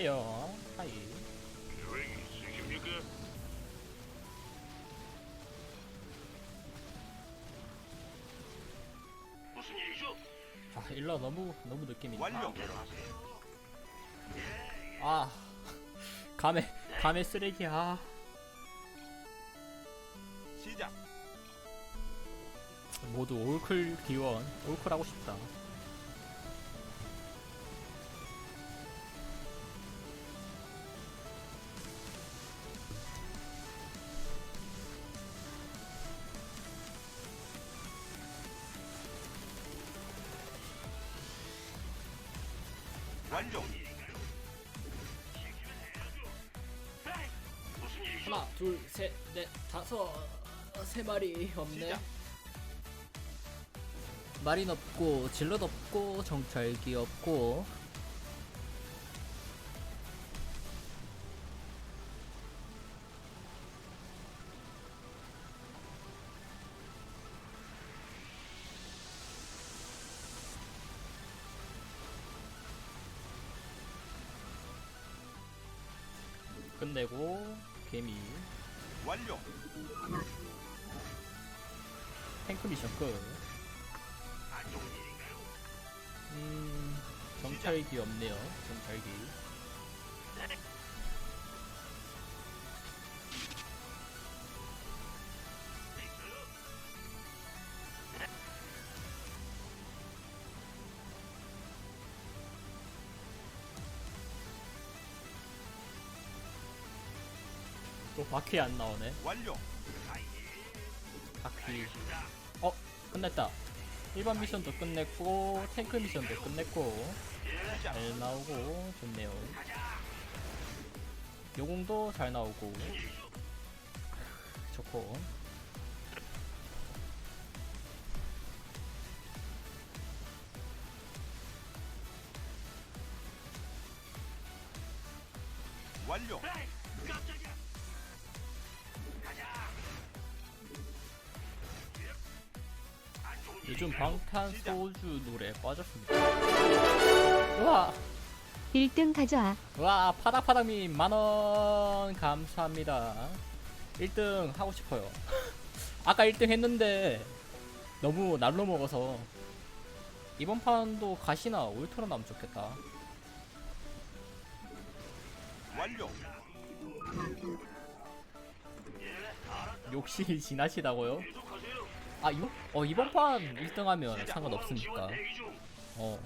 하여 하이 계획 있으십니까? 무슨 일이죠? 아 일러 너무 너무 완료. 마음대로 하세요. 아 감에 감의 쓰레기야 시작. 모두 올클 기원 올클 하고 싶다 완료. 무슨 일이죠? 하나 둘 셋 넷 다섯 세 마리 없네 시작. 마린 없고 질럿 없고 정찰기 없고 끝내고 개미 완료. 탱크 미션 끝 안 좋은 일인가요? 음, 정찰기 없네요. 정찰기. 또 바퀴 안 나오네. 완료. 바퀴. 어, 끝냈다. 1번 미션도 끝냈고, 탱크 미션도 끝냈고. 잘 나오고, 좋네요. 요공도 잘 나오고, 좋고. 완료. 요즘? 방탄소주 노래 빠졌습니다. 우와! 1등 가져와. 와, 파닥파닥님 만원 감사합니다. 1등 하고 싶어요. 아까 1등 했는데 너무 날로 먹어서 이번 판도 가시나 울트라 나면 좋겠다. 완료. 욕심이 지나시다고요? 아, 요? 어, 이번 판 1등 하면 상관없으니까. 어.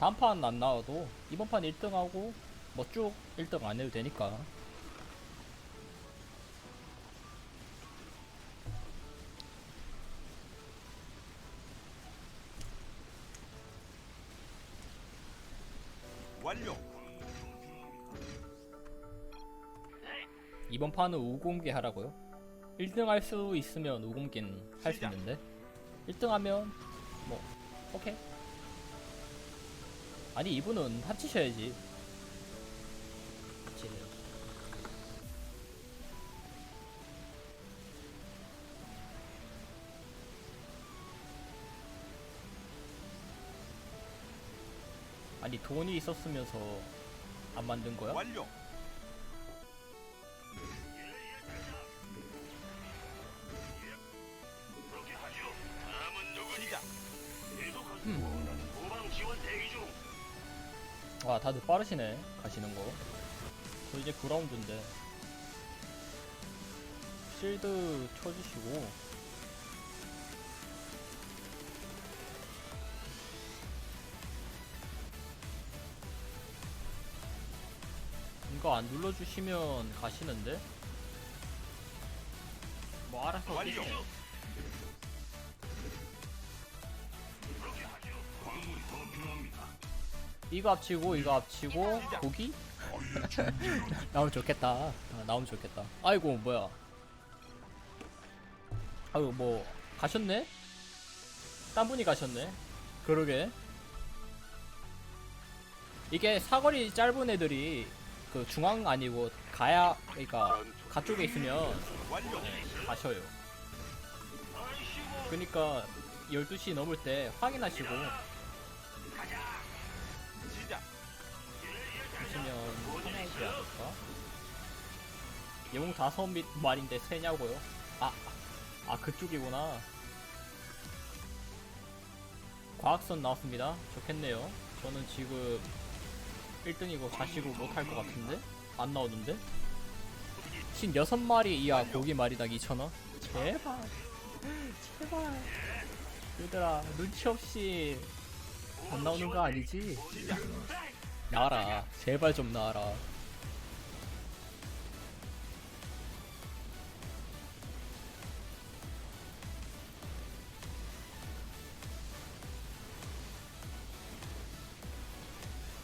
다음 판 안 나와도 이번 판 1등 하고 뭐 쭉 1등 안 해도 되니까. 완료. 이번 판은 우공개 하라고요? 1등 할 수 있으면 우공개는 할 수. 있는데 1등 하면 뭐 오케이 아니 이분은 합치셔야지 합치래요 아니 돈이 있었으면서 안 만든 거야? 완료. 와 다들 빠르시네 가시는 거. 저 이제 9라운드인데 실드 쳐주시고 이거 안 눌러주시면 가시는데 뭐 알아서 완료. 이거 합치고 이거 합치고. 고기? 나오면 좋겠다. 아, 나오면 좋겠다. 아이고 뭐야? 아유 뭐 가셨네? 딴 분이 가셨네. 그러게. 이게 사거리 짧은 애들이 그 중앙 아니고 가야 그러니까 가쪽에 있으면. 가셔요. 그러니까 12시 넘을 때 확인하시고 있으면 편하지 않을까? 영웅 다섯 미- 마리인데 세냐고요? 아, 아 그쪽이구나. 과학선 나왔습니다. 좋겠네요. 저는 지금 1등이고 자시고 못할 것 같은데? 안 나오는데? 신 6마리 이하 고기 마리당 2,000원? 제발. 제발. 얘들아, 눈치 없이 안 나오는 거 아니지? 나와라. 제발 좀 나와라.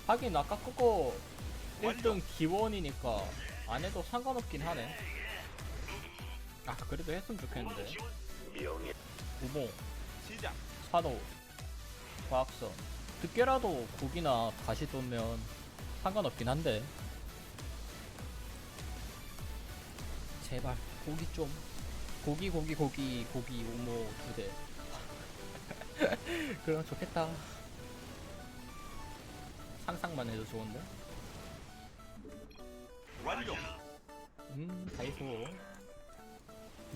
하긴 아까 그거 1등 기원이니까 안 해도 상관없긴 하네. 아 그래도 했으면 좋겠는데. 우봉, 시작. 산호, 과학선. 늦게라도 고기나 가시 쏘면 상관없긴 한데. 제발 고기 좀. 고기 고기 고기 고기 우모 두 대. 그럼 좋겠다. 상상만 해도 좋은데. 완료. 음, 다이소.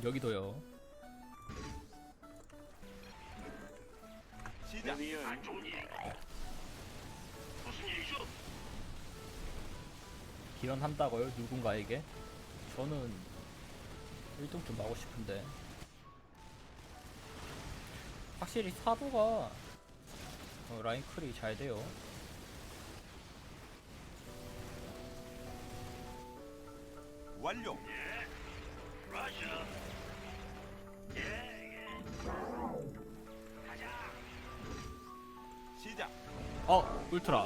여기도요. 시작. 안 좋은 일. 무슨 일이죠? 기원한다고요? 누군가에게? 저는 1등 좀 하고 싶은데. 확실히 사도가 어, 라인 클이 잘 돼요. 완료. 라샤. 시작. 어, 울트라.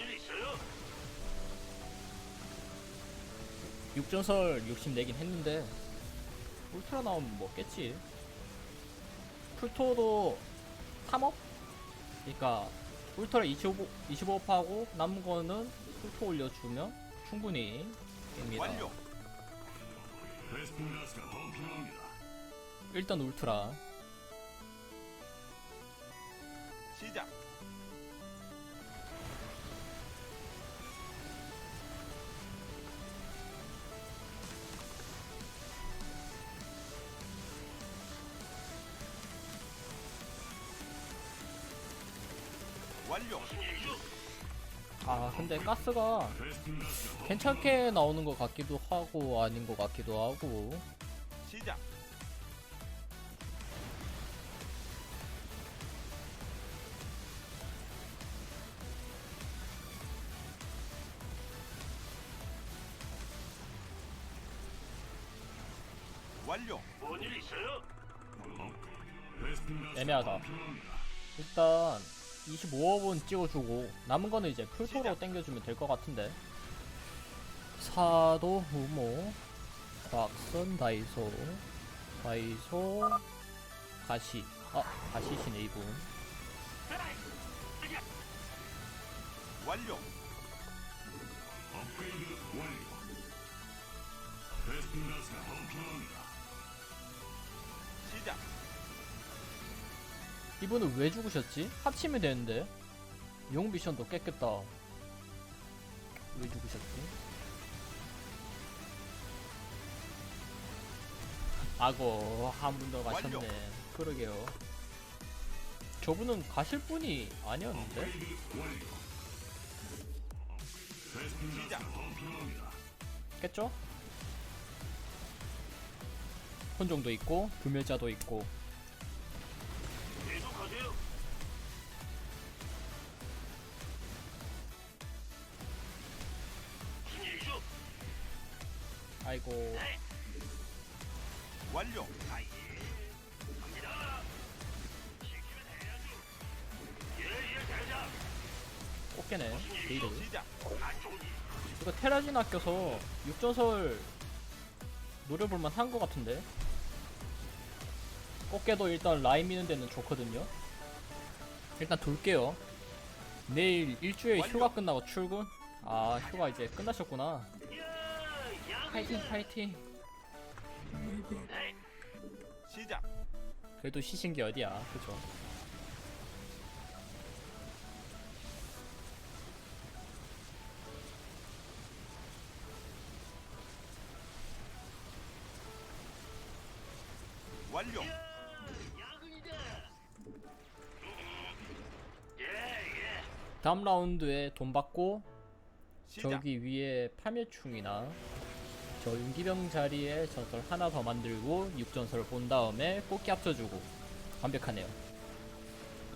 육전설 64긴 했는데 울트라 나오면 먹겠지 풀토도 3업? 그니까 울트라 25, 25업하고 남은 거는 풀토 올려주면 충분히 됩니다 완료. 일단 울트라 시작. 아 근데 가스가 괜찮게 나오는 것 같기도 하고 아닌 것 같기도 하고 시작. 완료. 뭔일 있어요? 애매하다 일단 25업은 찍어주고 남은 거는 이제 풀토로 땡겨주면 될 것 같은데 사도 후모 과학선 다이소 다이소 가시 아 가시시네 이분 완료. 시작. 이분은 왜 죽으셨지? 합치면 되는데 용 미션도 깼겠다 왜 죽으셨지? 아고 한 분 더 가셨네. 그러게요 저분은 가실 분이 아니었는데? 깼죠? 혼종도 있고 불멸자도 있고 아이고 완료. 갑니다. 시키면 해야죠. 예예 대장. 꽃게네 데이드 시작. 안. 이거 테라진 아껴서 육전설 노려볼만 한 것 같은데 꽃게도 일단 라인 미는 데는 좋거든요 일단 돌게요 내일 일주일. 휴가 끝나고 출근 아 휴가 이제 끝나셨구나. 파이팅 파이팅 시작. 그래도 시신 게 어디야 그쵸 완료. 다음 라운드에 돈 받고 시작. 저기 위에 파멸충이나 저 윤기병 자리에 저걸 하나 더 만들고 육전설 본 다음에 뽑기 합쳐주고 완벽하네요.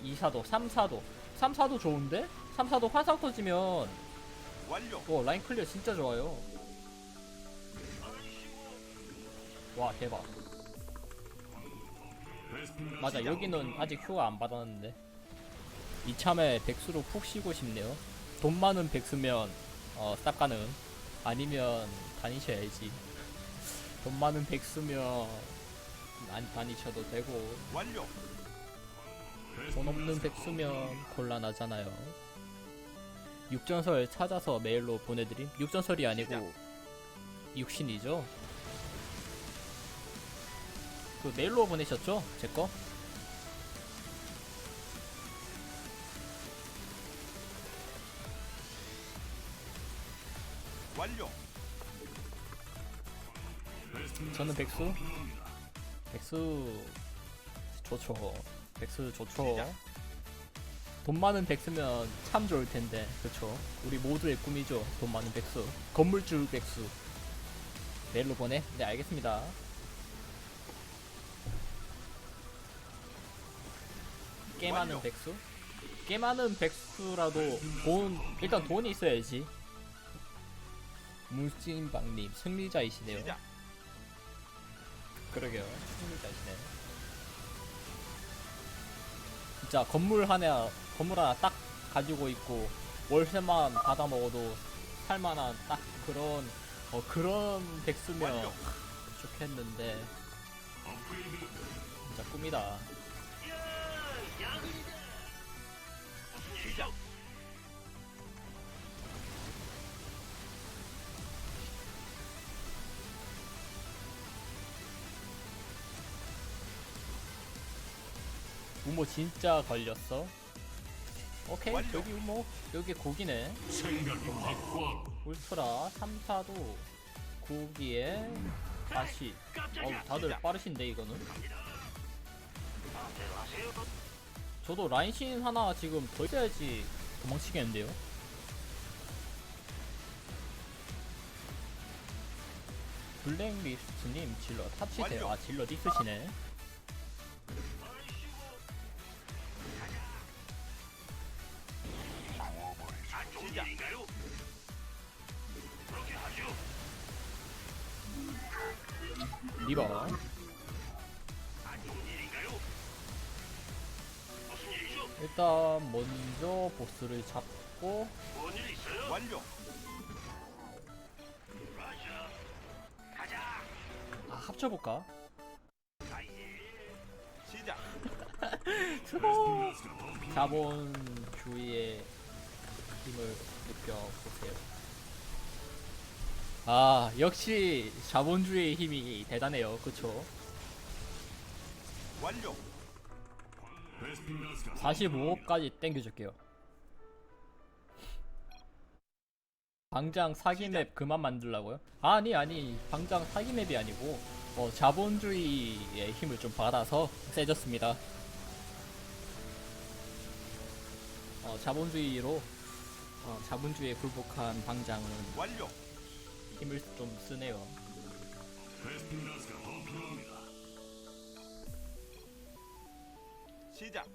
2사도 3사도. 3사도 좋은데? 3사도 화상 터지면 완료. 어 라인 클리어 진짜 좋아요. 와 대박. 맞아 여기는 아직 휴가 안 받았는데. 이참에 백수로 푹 쉬고 싶네요. 돈 많은 백수면 어 쌉 가능 아니면 다니셔야지 돈 많은 백수면 안 다니셔도 되고 완료. 돈 없는 백수면 곤란하잖아요. 육전설 찾아서 메일로 보내드림. 육전설이 아니고 육신이죠. 그 메일로 보내셨죠? 제 거? 완료. 저는 백수. 백수 좋죠. 백수 좋죠. 돈 많은 백수면 참 좋을 텐데, 그쵸? 우리 모두의 꿈이죠. 돈 많은 백수. 건물주 백수. 메일로 보내? 네, 알겠습니다. 완료. 백수? 꽤 많은 백수라도 돈, 일단 돈이 있어야지. 무진방님, 승리자이시네요. 시작. 그러게요. 승리자시네. 진짜 건물 하나 건물 하나 딱 가지고 있고 월세만 받아 먹어도 살만한 딱 그런 어 그런 백수면 완료. 좋겠는데 진짜 꿈이다. 우모 진짜 걸렸어. 오케이 완료. 여기 우모 여기 고기네. 생각이 울트라 3사도 고기에 다시 어우 다들. 빠르신데 이거는. 저도 라인신 하나 지금 더 있어야지 도망치겠는데요 블랙리스트님 질러 탑치세요. 아 질러 있으시네 아, 역시 자본주의의 힘이 대단해요. 그쵸? 완료. 45억까지 땡겨줄게요. 방장 사기 맵 그만 만들라고요? 아니, 아니, 방장 사기 맵이 아니고, 어, 자본주의의 힘을 좀 받아서 세졌습니다. 어, 자본주의로, 어, 자본주의에 굴복한 방장은 완료. 힘을 좀 쓰네요. 시작.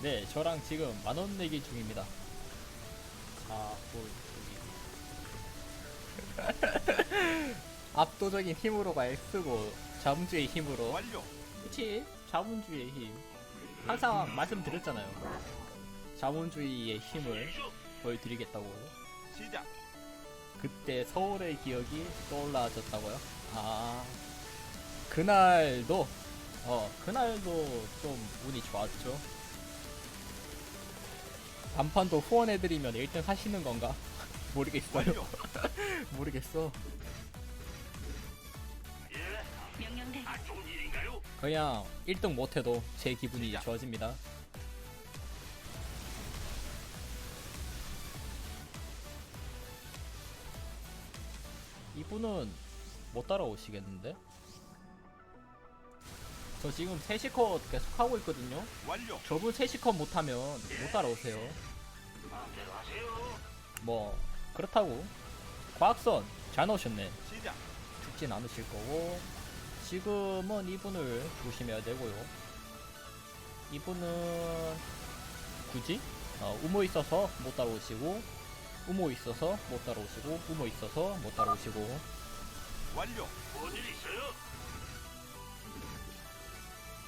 네, 저랑 지금 만원 내기 중입니다. 자본주의. 압도적인 힘으로가 X고 자본주의 힘으로. 완료. 그치? 자본주의의 힘. 항상 말씀드렸잖아요. 자본주의의 힘을 보여드리겠다고. 시작. 그때 서울의 기억이 떠올라졌다고요? 아, 그날도, 어, 그날도 좀 운이 좋았죠. 단판도 후원해드리면 1등 하시는 건가? 모르겠어요. 완료. 모르겠어. 예. 명령대. 안 좋은 일인가요? 그냥 1등 못해도 제 기분이 시작. 좋아집니다. 이분은 못 따라오시겠는데? 저 지금 3시컷 계속 하고 있거든요. 완료. 저분 3시컷 못하면 못 따라오세요. 마음대로 하세요. 뭐 그렇다고 과학선 잘 넣으셨네. 시작. 죽진 않으실 거고 지금은 이분을 조심해야 되고요. 이분은 굳이 어, 우모 있어서 못 따라오시고 우모 있어서 못 따라오시고 우모 있어서 못 따라오시고 완료. 뭔일 있어요?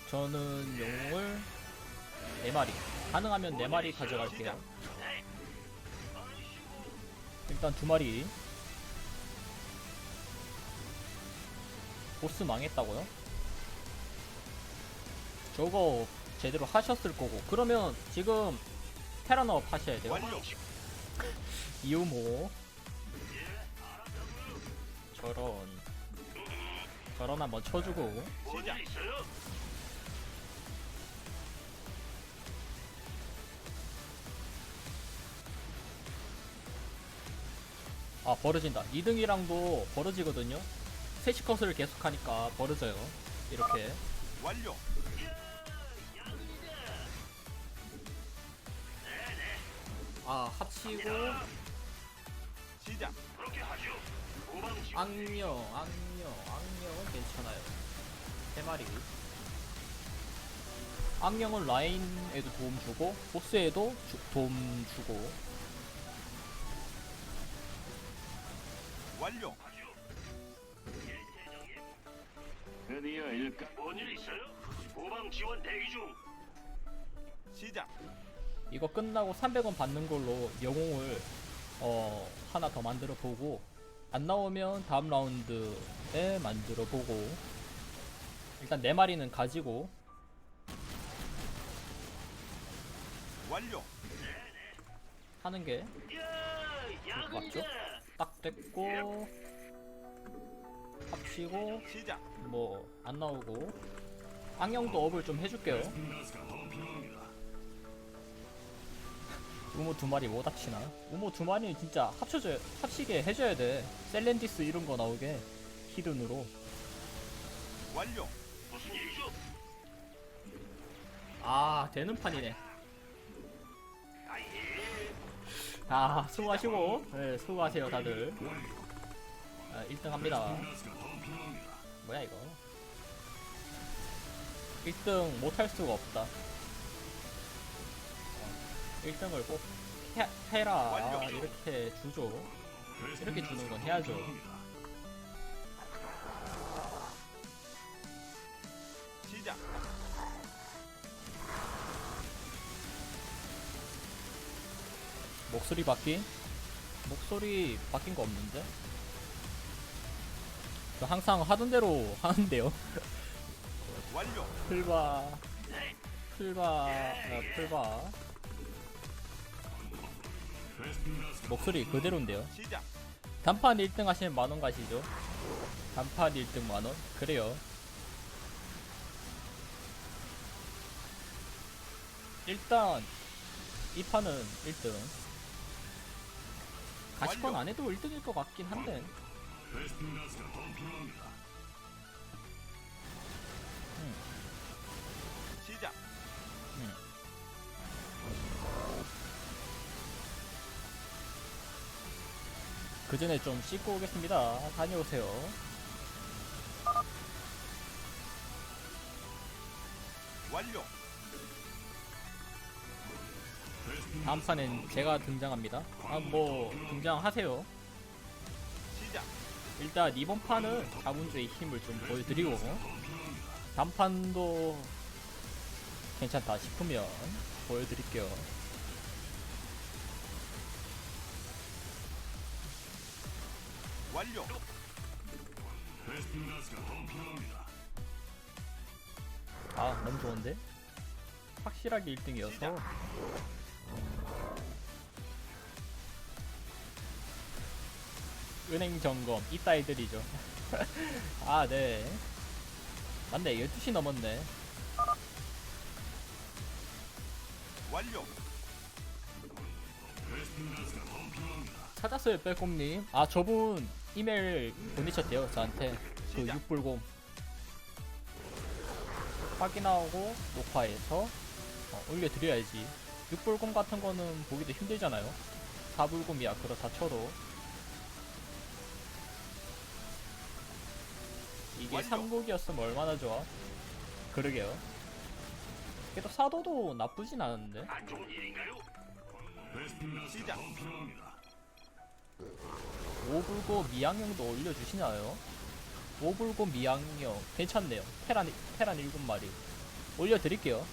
저는 영웅을 4마리 가능하면 4마리 가져갈게요 네. 일단 2마리 보스 망했다고요? 저거 제대로 하셨을 거고 그러면 지금 테라너업 하셔야 돼요 완료. 이우모. 저런. 저런 한번 쳐주고. 뭔일 있어요? 아 벌어진다. 2등이랑도 벌어지거든요. 세시 컷을 계속하니까 벌어져요. 이렇게. 완료. 아 합치고 시작. 그렇게 하죠. 후방 악령 악령 악령은 괜찮아요 세 마리 악령은 라인에도 도움 주고 보스에도 주- 도움 주고 완료. 드디어 일까? 뭔일 있어요? 후방 지원 대기 중. 시작. 이거 끝나고 300원 받는 걸로 영웅을 어 하나 더 만들어 보고 안 나오면 다음 라운드에 만들어 보고 일단 네 마리는 가지고 완료. 하는 게 야, 맞죠? 딱 됐고 합치고 시작. 뭐 안 나오고 악령도 업을 좀 해줄게요. 우모 두 마리 못 합치나? 우모 두 마리는 진짜 합쳐져 합치게 해줘야 돼. 셀렌디스 이런 거 나오게 히든으로. 완료. 무슨 일이죠? 아 되는 판이네. 아 수고하시고 네 수고하세요 다들. 아, 1등 합니다. 뭐야 이거? 1등 못할 수가 없다. 1등을 꼭 해, 해라. 이렇게 주죠. 이렇게 주는 건 해야죠. 시작. 목소리 바뀐? 목소리 바뀐 거 없는데? 저 항상 하던 대로 하는데요. 완료. 풀바 풀바 어, 풀바 목소리 그대로인데요. 단판 1등 하시면 만원 가시죠. 단판 1등 만원. 그래요. 일단 이 판은 1등. 가시권 완료. 안 해도 1등일 것 같긴 한데 그 전에 좀 씻고 오겠습니다 다녀오세요 완료. 다음 판엔 제가 등장합니다 아 뭐 등장하세요 시작. 일단 이번 판은 자본주의 힘을 좀 보여드리고 단판도 괜찮다 싶으면 보여드릴게요. 완료. 아 너무 좋은데? 확실하게 1등이어서 은행 점검 이따이들이죠. 아 네. 맞네 12시 넘었네. 완료. 찾았어요 빼꼼님 아 저분 이메일 보내셨대요 저한테. 그. 6불곰. 확인하고 녹화해서 어, 올려드려야지. 6불곰 같은 거는 보기도 힘들잖아요. 4불곰이야 그렇다 쳐도. 이게 완료. 3국이었으면 얼마나 좋아? 그러게요. 그래도 사도도 나쁘진 않은데? 시작. 5불고 미양형도 올려주시나요? 5불고 미양형 괜찮네요 테란, 테란 7마리 올려드릴게요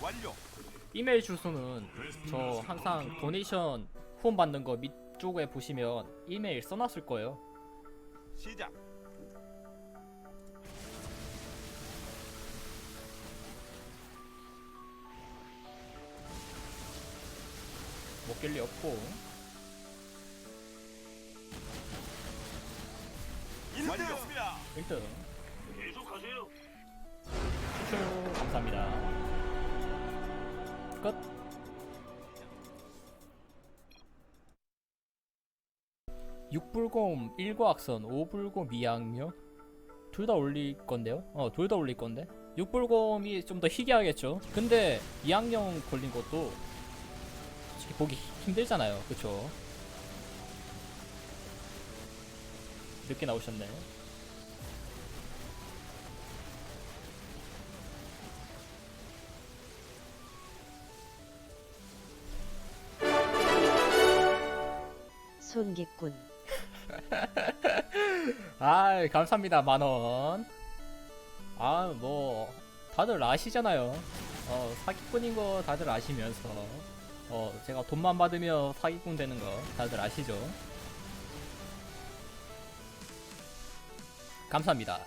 완료. 이메일 주소는 저 항상 도네이션 후원 받는 거 밑쪽에 보시면 이메일 써놨을 거예요 시작. 먹길 리 없고. 완료습니다. 1등. 계속하세요. 추출 감사합니다. 끝. 육불곰 1과학선 5불곰 미양묘 둘다 올릴 건데요? 어 둘 다 올릴 건데? 육불곰이 좀 더 희귀하겠죠? 근데 이학령 걸린 것도 보기 힘들잖아요. 그쵸? 늦게 나오셨네. 손기꾼. 아 감사합니다 만원. 아 뭐 다들 아시잖아요. 어 사기꾼인 거 다들 아시면서 어 제가 돈만 받으면 사기꾼 되는 거 다들 아시죠? 감사합니다.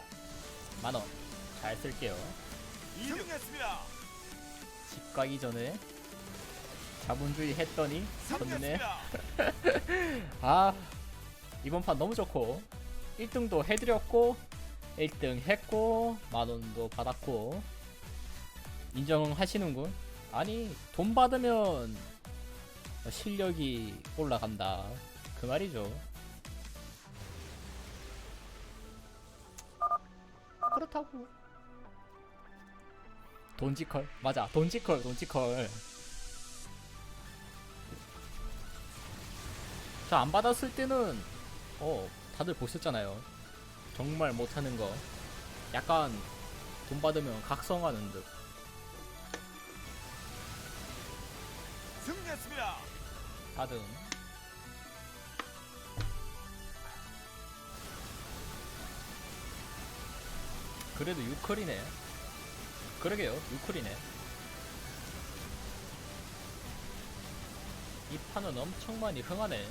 만원. 잘 쓸게요. 승리했습니다. 집 가기 전에 자본주의 했더니 좋네. 아 이번 판 너무 좋고 1등도 해드렸고 1등 했고 만원도 받았고 인정하시는군. 아니 돈 받으면 실력이 올라간다. 그 말이죠. 그렇다고. 돈지컬. 맞아. 돈지컬 돈지컬. 저안 받았을 때는 어 다들 보셨잖아요. 정말 못하는 거. 약간 돈 받으면 각성하는 듯. 승리했습니다. 다들 그래도 6컬이네. 그러게요 6컬이네. 이 판은 엄청 많이 흥하네.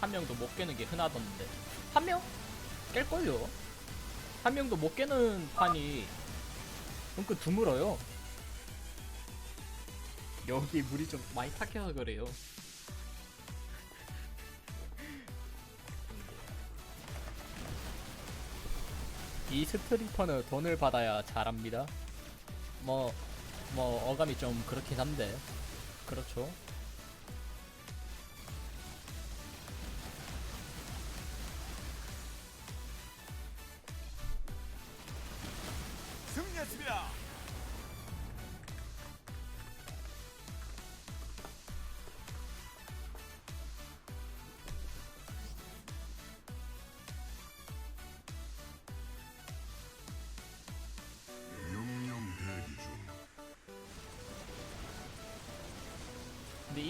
한 명도 못 깨는 게 흔하던데. 한 명? 깰걸요. 한 명도 못 깨는 판이 은근 드물어요 여기 물이 좀 많이 탁해서 그래요. 이 스트리퍼는 돈을 받아야 잘합니다. 뭐, 뭐 어감이 좀 그렇긴 한데. 그렇죠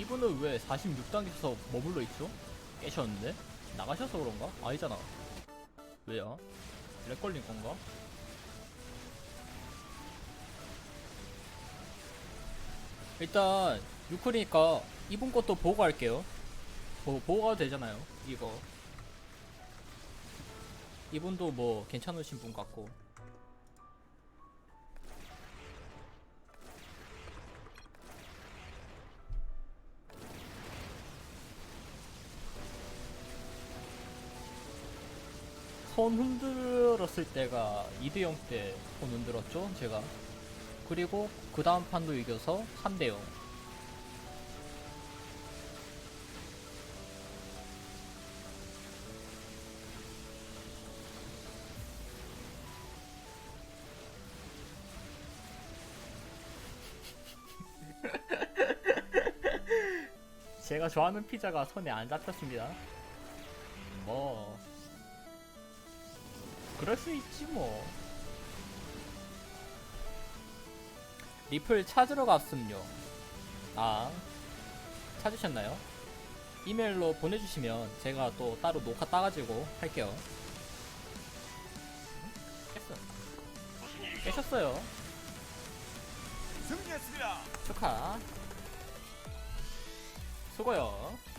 이분은 왜 46단계에서 머물러 있죠? 깨셨는데? 나가셔서 그런가? 아니잖아. 왜요? 렉 걸린 건가? 일단 6쿨이니까 이분 것도 보고 갈게요. 보, 보고 가도 되잖아요. 이거. 이분도 뭐 괜찮으신 분 같고. 폰 흔들었을 때가 2대0 때 폰 흔들었죠 제가. 그리고 그 다음 판도 이겨서 3대0 제가 좋아하는 피자가 손에 안 잡혔습니다. 뭐. 그럴 수 있지 뭐. 리플 찾으러 갔음요. 아 찾으셨나요? 이메일로 보내주시면 제가 또 따로 녹화 따가지고 할게요. 깼어. 깨셨어요. 승리했습니다. 축하. 수고요. 끝.